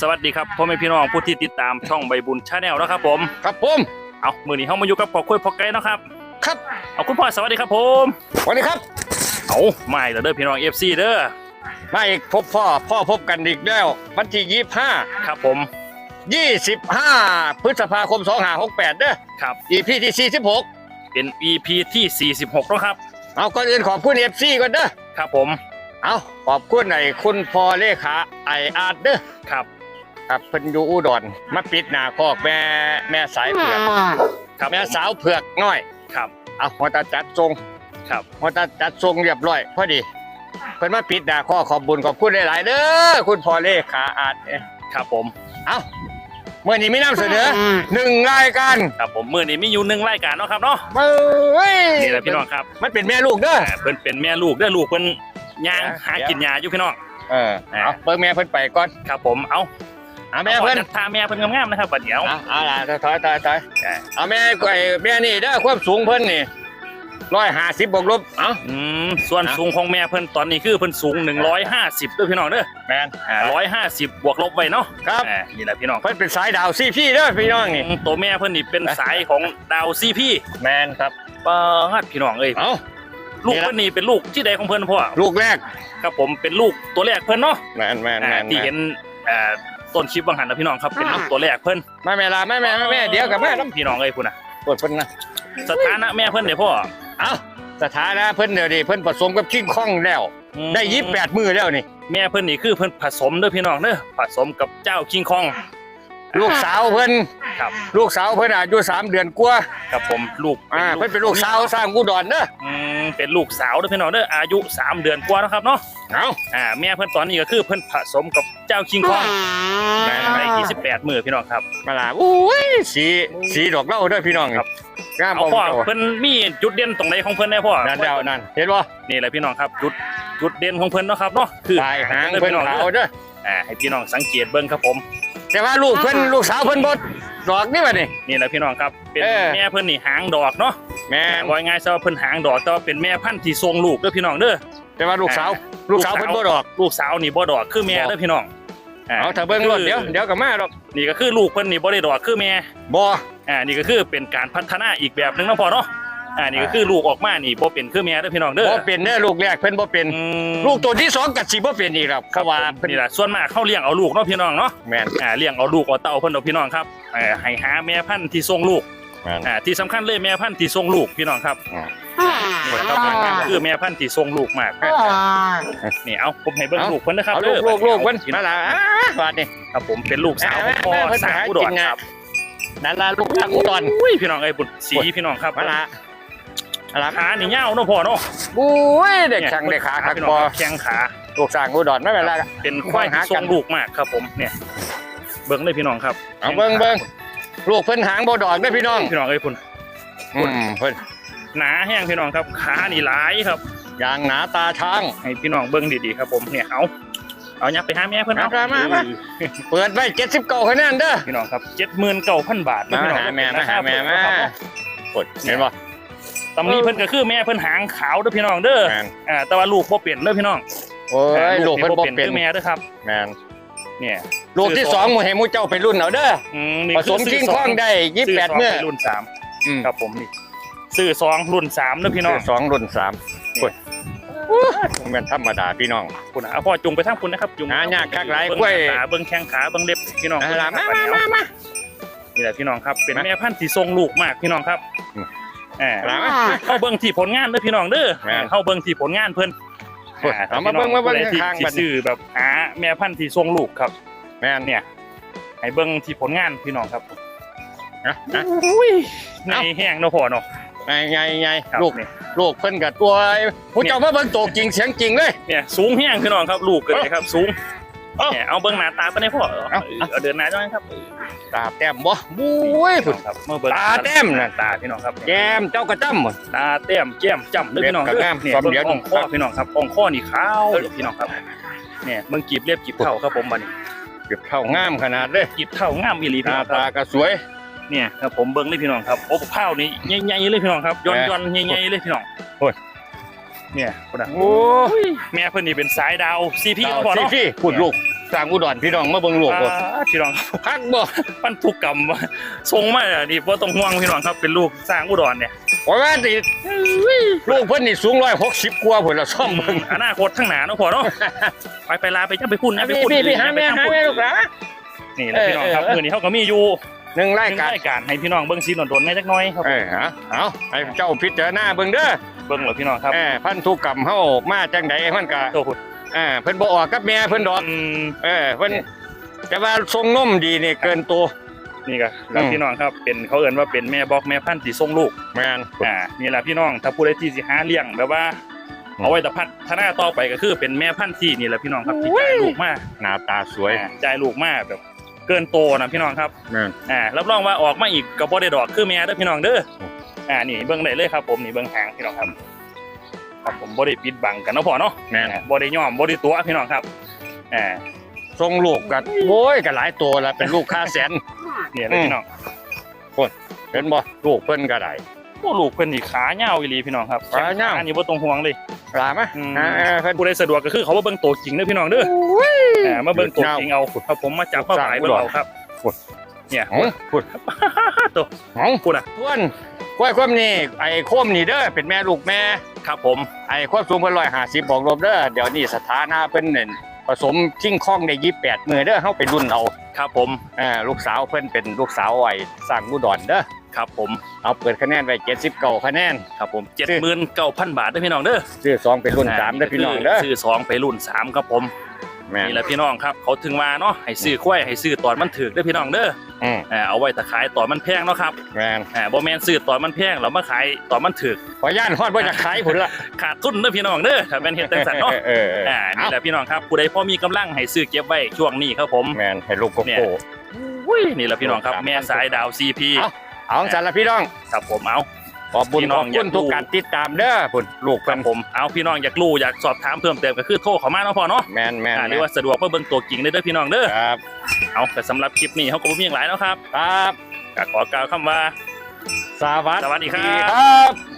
สวัสดีครับพ่อแม่พี่น้องผู้ที่ติดตามช่องใบบุญชาแนลนะครับผม ครับผมเอามือนี้เฮามาอยู่กับพ่อคุยพ่อไก่เนาะครับ ครับเอาคุณพ่อสวัสดีครับผมสวัสดีครับเอาไม่แล้วเด้อพี่น้อง FC เด้อมาอีกพบพ่อพ่อพบกันอีกแล้ววันที่ยี่ห้าครับผมยี่สิบห้าพฤษภาคมสองห้าหกแปดเด้อครับอีพีที่สี่สิบหกเป็น EP ที่ 46แล้วครับ เอาก่อนอื่นขอบคุณเอฟซีก่อนเด้อ ครับผม เอาขอบคุณไอ้คุณพ่อเลขาไออาร์ตเด้อ ครับ ครับเพิ่นอยู่อุดรมาปิดหน้าคอกแม่แม่สายเผือกครับแม่ผมสาวเผือกน้อยครับเอาหัวตาจัดทรงครับหัวตาจัดทรงเรียบร้อยพอดีเพิ่นมาปิดหน้าคอกขอบบุญขอบคุณหลายๆเด้อคุณพ่อเลขาอาร์ตเอ้ยครับผมเอาเมื่อนี้มีนำเสนอหนึ่งรายการครับผมมือนี้มีอยู่หนึ่งรายการเนาะครับเนาะเฮ้ยนี่แหละพี่น้องครับ มันเป็นแม่ลูกเด้ออ่าเพิ่นเป็นแม่ลูกเด้อลูกเพิ่นย่างเดี๋ยวหากินยาอยู่พี่น้องเออเอาเปิดแม่เพิ่นไปก่อนครับผมเอา เอาแม่เพิ่นทาแม่เพิ่นงามๆนะครับบัดเดี๋ยวเอาเอาล่ะถอยถอยถอยอ่าเอาแม่ไอ้แม่นี่เด้อความสูงเพิ่นนี่ร้อยห้าสิบบวกลบเอาอืมส่วนนะสูงของแม่เพิ่นตอนนี้คือเพิ่นสูง150เด้อพี่น้องเด้อแมนอ่า150บวกลบไว้เนาะครับอ่านี่แหละพี่น้องเพิ่นเป็นสายดาวซี่พี่เด้อพี่น้องนี่อืมตัวแม่เพิ่นนี่เป็นสายของดาวซีพีแมนครับปาดพี่น้องเอ้ยเอาลูกนี่ละเพิ่นนี่เป็นลูกที่ใดของเพิ่นพ่อลูกแรกครับผมเป็นลูกตัวแรกเพิ่นเนาะแมนแมนแมอ่านที่เห็นอ่า ต้นคลิปบางหันนะพี่น้องครับเป็นลูกตัวแรกเพิ่นไม่แม่ลาไม่แม่ไม่แม่เดี๋ยวกับแม่น้พี่น้องเอ้ยพุ่นน่ะำปวดเพิ่นนะสถานะแม่เพิ่นเนี่ยพ่อเอาสถานะเพิ่นเดี๋ยวนี้เพิ่นผสมกับคิงคองแล้ว อืมได้ยี่สิบแปดมือแล้วนี่แม่เพิ่นนี่คือเพิ่นผสมเด้อพี่น้องเด้อผสมกับเจ้าคิงคอง ลูกสาวเพิ่นครับ ลูกสาวเพิ่นอายุสามเดือนกว่าครับผมลูกอ่าเพิ่นเป็นลูกสาวสร้างกูดอนเด้ออืมเป็นลูกสาวเด้อพี่น้องเด้ออายุสามเดือนกว่าแล้วครับเนาะเอาอ่าแม่เพิ่นตอนนี้ก็คือเพิ่นผสมกับเจ้าคิงคองใน28มือพี่น้องครับมาลาอุ้ยสีสีดอกเหล้าเด้อพี่น้องครับงามเอาบ่พ่อเจ้าเพิ่นมีจุดเด่นตรงไหนของเพิ่นแน่พ่อนั่นเดานั่นเห็นบ่นี่แหละพี่น้องครับจุดจุดเด่นของเพิ่นเนาะครับเนาะคือลายหางเพิ่นพี่น้องขาวเด้ออ่าให้พี่น้องสังเกตเบิ่งครับผม แต่ว่าลูกเพิ่นลูกสาวเพิ่นบ่ดอกนี่บัดนี้นี่แหละพี่น้องครับ เป็นเออ แม่เพิ่นนี่หางดอกเนาะแม่นว่าง่ายซะว่าเพิ่นหางดอกแต่ว่าเป็นแม่พันธุ์ที่ทรงลูกเด้อพี่น้องเด้อ แต่ว่าลูกสาวลูกสาวเพิ่นบ่ดอก ลูกสาวนี่บ่ดอกคือแม่บ่เด้อพี่น้องเอาถ้าเบิ่งรถเดี๋ยวเดี๋ยวก็มาดอกนี่ก็คือลูกเพิ่นนี่บ่ได้ดอกคือแม่บ่ อ่านี่ก็คือเป็นการพัฒนาอีกแบบหนึงเนาะพ่อเนาะ อ่านี่ก็คือลูกออกมานี่บ่เป็นคือแม่เด้อพี่น้องเด้อบ่เป็นเด้อลูกแรกเพิ่นบ่เป็น อืมลูกตัวที่สองก็สิบ่เป็นอีกครับเพครับราะว่าผมเพิ่นนี่แหละส่วนมากเขาเลี้ยงเอาลูกเนาะพี่น้องเนาะแม่นอ่าเลี้ยงเอาลูกเอาเต้าเพิ่นเอาพี่น้องครับอ่าให้หาแม่พันธุ์ที่ทรงลูกแม่น อ่าที่สำคัญเลยแม่พันธุ์ที่ทรงลูกพี่น้องครับอ่าครับคือแม่พันธุ์ที่ทรงลูกมากนี่เอาผมให้เบิ่งเอา ลูกเพิ่นนะครับเอาลูกด้อลูกลูกเพิ่นพี่มาน้องล่ะบาดนี้ครับผมเป็นลูกสาวของพ่อแม่เพิ่นสาวหาอุดกิรนไงครับนั่นล่ะลูกทางอุดร อุ้ยพี่น้องเอ้ยบุญสีพี่น้องครับ มาล่ะ มาล่ะขานี่ยาวเนาะพ่อเนาะบุ้ยเด็กช่างเด็กขาคักพี่น้องบ่ครับแข้งขาลูกสร้างอุดรไม่เป็นไรเป็นควายที่ทรงลูกมากครับผมเนี่ยเบิ่งเลยพี่น้องครับเอาเบิ่งเบิ่งลูกเพิ่นหางบ่ดอกเด้อพี่น้องพี่น้องเอ้ยพุ่นอืมเพิ่นหนาแห้งพี่น้องครับขานี่หลายครับยางหนาตาช้างให้พี่น้องเบิ่งดีๆครับผมเนี่ยเอาเอายับไปหาแม่เพิ่นเอามามามาเปิดไว้79คะแนนเด้อพี่น้องครับเจ็ดหมื่นเก้าพันบาทมาพี่น้องหาแม่มาหาแม่มาครับกดเห็นบ่ ตำนี้เพิ่นก็คือแม่เพิ่นหางขาวเด้อพี่น้องเด้อแม่น อ่าแต่ว่าลูกบ่เปลี่ยนเด้อพี่น้องโอ้ยลูกเพิ่นบ่เป็นคือแม่เด้อครับแม่นเนี่ยลูกที่สองหมู่ให้หมู่เจ้าไปรุ่นเอาเด้ออืมนี่ผคืสมซื้กิ้งสข้องได้ซื้ส28เมื่อป็นรุ่นสามอืมครับผมนี่ซื้อสองรุ่นสามเด้อพี่น้องสองรุ่นสามโอ้ยแม่นธรรมดาพี่น้อง คุณอะเอาพ่อจุงไปทางคุณนะครับจุงหายากคักหลายเบิ่งกล้วย ขาเบิ่งแข้งขาเบิ่งเล็บพี่น้อง เอาล่ะมามามามา นี่แหละพี่น้องครับเป็นมาแม่พันธุ์ที่ทรงลูกมากพี่น้องครับ อืมแหมเอาล่ะมาเข้าเบิ่งที่ผลงานเด้อพี่น้องเด้อแม่น เข้าเบิ่งที่ผลงานเพิ่นโอ้ยเอามาเบิ่งมาเบิ่งผู้ใดที่ข้างๆที่บัดนี้ซื้อแบบหาแม่พันธุ์ที่ทรงลูกครับ แม่นเนี่ย ให้เบิ่งที่ผลงานพี่น้องครับนะนะอุ้ยในเอ้า แห้งเนาะพ่อเนาะไงไงไงครับลูกเนี่ยลูกเพิ่นกับตัวผู้เจ้ามาเบิ่งโตจริงเสียงจริงเลย เนี่ยสูงแห้งพี่น้องครับ ลูกเกิดเลยครับ สูง เอ้า เนี่ยเอาเบิ่งหน้าตาไปในพ่อเออเอ้าเอาเดินหน้าจ้อยครับตาแต้มบ่บุ้ยพี่พุ่น้นองครับเมื่อเบิ่งตาแต้มน่ะตาพี่น้องครับแก้มเจ้ากระจ้ำบ่ ตาเต้มแก้มจ้ำเด้อพี่น้องเล็บกับเด้อแก้มเนี่ยสองเบิ่งเดียวอ่องข้อพี่น้องครับอ่องข้อนี่ขาวเลยพี่น้องครับเนี่ยเบิ่งกีบเล็บกีบเท่าครับผมบัดนี้เก็บเข้างามขนาดเลยกีบเท่างามอีหลีหพี่น้าน้องคตารับก็สวย เนี่ยครับผมเบิ่งเลยพี่น้องครับโอ้ข้าวนี่ใหญ่ๆเลยพี่น้องครับย้อนๆใหญ่ๆเลยพี่น้องโอ้ย เนี่ยพุ่นน่ะโอ้แม่เพิ่นนี่เป็นสายดาวซีพีดาวพอซีเนาะฟี่พูดลูกสร้างอุดรพี่น้องมาเบิ่งลูกบ่อ่าพี่น้องครับคักบ่พันธุกรรมว่าทรงมาอะนี่บ่ต้องห่วงพี่น้องครับเป็นลูกสร้างอุดรเนี่ยว่าว่าสิลูกเพิ่นนี่สูง160กว่าพุ่นละซ่อมเบิ่งอนาคตข้างหน้าเนาะพ่อเนาะไปไปลาไปจะไปพุ่นนะไปพี่พุ่นพี่พี่หาแม่ไปหาทำพุ่นแม่ลูกหลานนี่แหละพี่น้องครับเออเออมื้อนี้เขาก็มีอยู่หนึ่งหรายนึ่งการรายการให้พี่น้องเบิ่งซีนโดนๆแม่จักหน่อยครับเออฮะเอาให้เจ้าพิจารณาเบิ่งเด้อ เบิ่งเหรอพี่น้องครับเออพันธุกรรมเฮามาจังไดมันก็โตพุ่นเออเพิ่นบ่ออกกับแม่เพิ่นดอกอืมเออเพิ่นแต่ว่าทรงนมดีนี่เกินตัวนี่ก็แล้วอืมพี่น้องครับเป็นเขาเอิ้นว่าเป็นแม่บอกแม่พันธุ์ที่ทรงลูกแม่นอ่านี่แหละพี่น้องถ้าผู้ใดที่สิหาเลี้ยงแบบว่าอืมเอาไว้แต่พัฒนาต่อไปก็คือเป็นแม่พันธุ์ที่นี่แหละพี่น้องครับที่จ่ายลูกมาหน้าตาสวยอ่าจ่ายลูกมาแบบเกินโตนะพี่น้องครับแม่นอ่ารับรองว่าออกมาอีกก็บ่ได้ดอกคือแม่เด้อพี่น้องเด้อ อืมอ่านี่เบิ่งได้เลยครับ ผมนี่เบิ่งหางพี่น้องครับครับผมบ่ได้ปิดบังกันเนาะพ่อเนาะแม่นอ่าบ่ได้ย่อมบ่ได้ตัวพี่น้องครับอ่าทรงลูกก็โอ้ยก็หลายตัวแล้วเป็นลูกค้าแสน เนี่ยเลยพี่น้องเห็นบ่ลูกเพิ่นก็ได้ โอ้ลูกเพิ่นนี่ขายาวอีหลีพี่น้องครับขายาวอันนี้บ่ต้องห่วงเลย ลามาอืม อ่าเพิ่น ผู้ใดสะดวกก็คือเขามาเบิ่งตัวจริงเด้อพี่น้องเด้ออ่ามาเบิ่งตัวจริงเอาครับผมมาจับมาหมายเบิ่งเอาครับ เนี่ยอ๋อพูด ตัวอ๋อพูดอะทวน กล้วยควมนี่ไอ้โคมนี่เด้อเป็นแม่ลูกแม่ ครับผม ไอ้ความสูงเพิ่น150บอกลบเด้อเดี๋ยวนี้สถานะเพิ่นนั่นผสมชิงคองได้28มื้อเด้อเฮาไปรุ่นเอาครับผมเอ่าลูกสาวเพิ่นเป็นลูกสาวไอ้สร้างอุดรเด้อครับผมเอาเปิดคะแนนไว้79คะแนนครับผมเจ็ดหมื่นเก้าพันบาทเด้อพี่น้องเด้อซื้อสองเป็นรุ่นสามเด้อพี่น้องเด้อซื้อสองไปรุ่นสามครับผม แม่น นี่แหละพี่น้องครับเขาถึงว่าเนาะให้ซื้อควายให้ซื้อตอนมันถึกเด้อพี่น้องเด้ออืมอ่าเอาไว้ถ้าขายตอนมันแพงเนาะครับแม่นอ่าบ่แม่นซื้อตอนมันแพงแล้วมาขายตอนมันถึกขอย่านฮอดบ่จะขายผลละขาดทุนเด้อพี่น้องเด้อถ้าเป็นเฮ็ดจังซั่นเนาะเออเอออ่านี่แหละพี่น้องครับผู้ใดพอมีกำลังให้ซื้อเก็บไว้ช่วงนี้ครับผม แม่นให้ลูกโกเนี่ยโก้ อุ้ยนี่แหละพี่น้องครับ แม่สายดาว CP เอ้า เอาจังซั่นละพี่น้อง ครับผมเอา ขอบบุญพี่ขน้ออบงคุณอยากทุกรู้การติดตามเด้อพุ่นลูกคเพิ่รันบผมเอาพี่น้องอยากรู้อยากสอบถามเพิ่มเติมก็คือโทรเข้ามาเนาะพ่อเนาะแม่นแม่นอ่าหรืแม่อนว่าสะดวกมาเบิ่งตัวจริงได้เด้อพี่น้องเด้อครับเอาแต่สำหรับคลิปนี้เขาก็บ่มีอย่างหลายแล้วครับครับก็ขอกล่าวคำว่า สวัสสวัสดีครับ ครับ